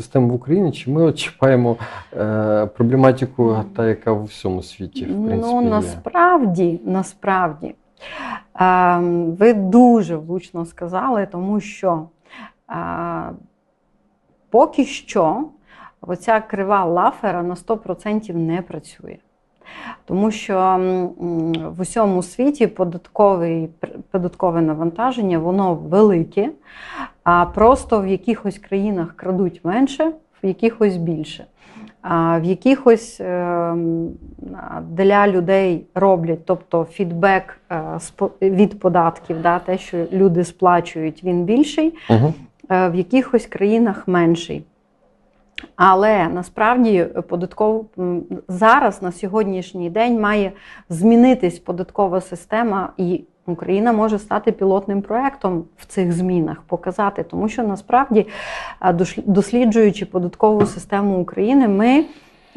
систему в Україні, чи ми от чіпаємо е, проблематику, та яка в всьому світі, в принципі, ну, є? насправді, насправді, е, ви дуже влучно сказали, тому що е, поки що оця крива лафера на 100% не працює. Тому що в усьому світі податковий, податкове навантаження воно велике, а просто в якихось країнах крадуть менше, в якихось більше. А в якихось ем, для людей роблять, тобто фідбек е, від податків, да, те, що люди сплачують, він більший, Угу. в якихось країнах менший. Але насправді податков... зараз на сьогоднішній день має змінитись податкова система, і Україна може стати пілотним проектом в цих змінах, показати, тому що насправді, досліджуючи податкову систему України, ми.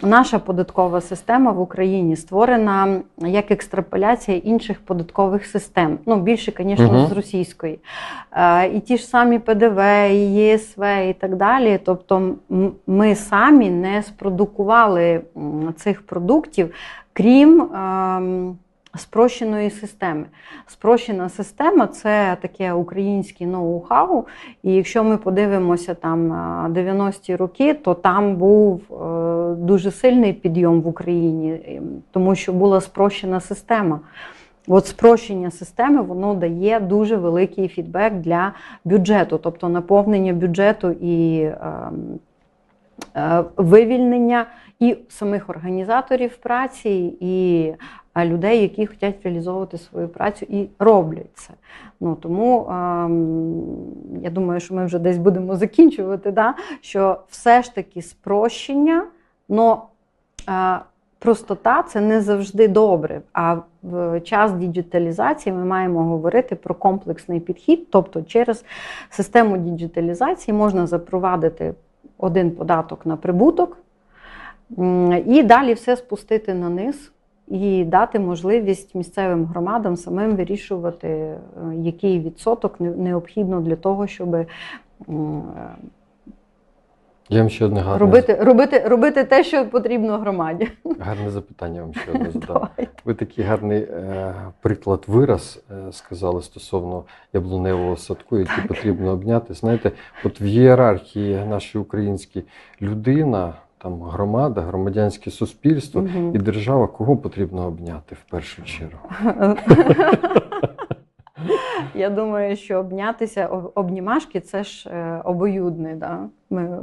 Наша податкова система в Україні створена як екстраполяція інших податкових систем. Ну, більше, звісно, Мгм. з російської. І ті ж самі ПДВ, і ЄСВ і так далі. Тобто, ми самі не спродукували цих продуктів, крім спрощеної системи. Спрощена система це таке українське ноу-хау. І якщо ми подивимося там е, 90-ті роки, то там був е, дуже сильний підйом в Україні, е, тому що була спрощена система. От спрощення системи воно дає дуже великий фідбек для бюджету, тобто наповнення бюджету і ем, вивільнення і самих організаторів праці, і е, людей, які хочуть реалізовувати свою працю і роблять це. Ну тому ем, я думаю, що ми вже десь будемо закінчувати, да? що все ж таки спрощення, но е, простота це не завжди добре. А в час діджиталізації ми маємо говорити про комплексний підхід, тобто через систему діджиталізації можна запровадити один податок на прибуток і далі все спустити на низ. І дати можливість місцевим громадам самим вирішувати, е, який відсоток необхідно для того, щоб Я вам ще одне гарне, робити, робити, робити те, що потрібно громаді. гарне запитання вам ще одне задам. Ви такий гарний е, приклад вираз е, сказали стосовно яблуневого садку, який потрібно обняти. Знаєте, от в ієрархії нашій українській людина, там громада, громадянське суспільство угу. і держава, кого потрібно обняти в першу чергу? Я думаю, що обнятися, обнімашки це ж е, обоюдне. Да? Ми,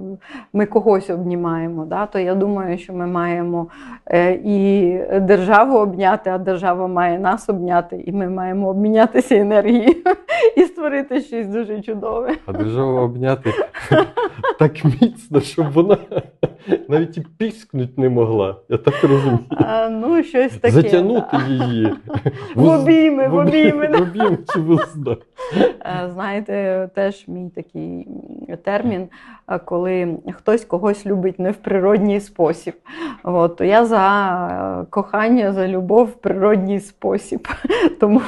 ми когось обнімаємо. Да? То я думаю, що ми маємо е, і державу обняти, а держава має нас обняти, і ми маємо обмінятися енергією і створити щось дуже чудове. А держава обняти так міцно, щоб вона навіть і піскнуть не могла. Я так розумію. А, ну, щось таке. Затягнути да. її. В обійми, в обійми. В обійми чи в узда. Е, Знаєте, теж мій такий термін, е, коли хтось когось любить не в природній спосіб. От, то я за е, кохання, за любов в природній спосіб. Тому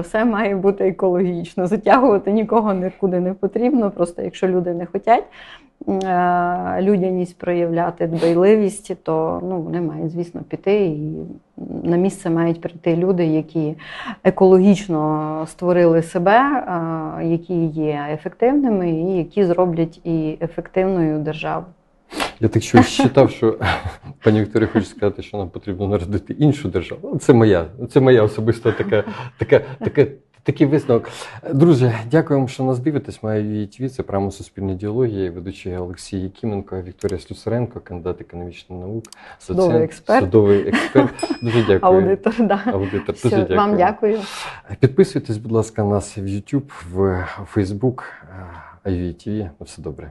все має бути екологічно. Затягувати нікого нікуди не потрібно. Просто якщо люди не хочуть людяність проявляти, дбайливість, то ну, вони мають, звісно, піти. І на місце мають прийти люди, які екологічно створили себе, які є ефективними і які зроблять і ефективною державу. Я так щось читав, що пані Вікторія хоче сказати, що нам потрібно народити іншу державу. Це моя, це моя особиста така, така, така, такий висновок. Друзі, дякую вам, що нас дивитесь. Маю тві, це прямо суспільна діалогія, ведучий Олексій Якименко, Вікторія Слюсаренко, кандидат економічних наук, Судовий експерт. судовий експерт. Дуже дякую. Аудитор, да. Аудитор. Все, Дуже дякую. вам дякую. Підписуйтесь, будь ласка, на нас в YouTube, в Facebook, IVTV. На все добре.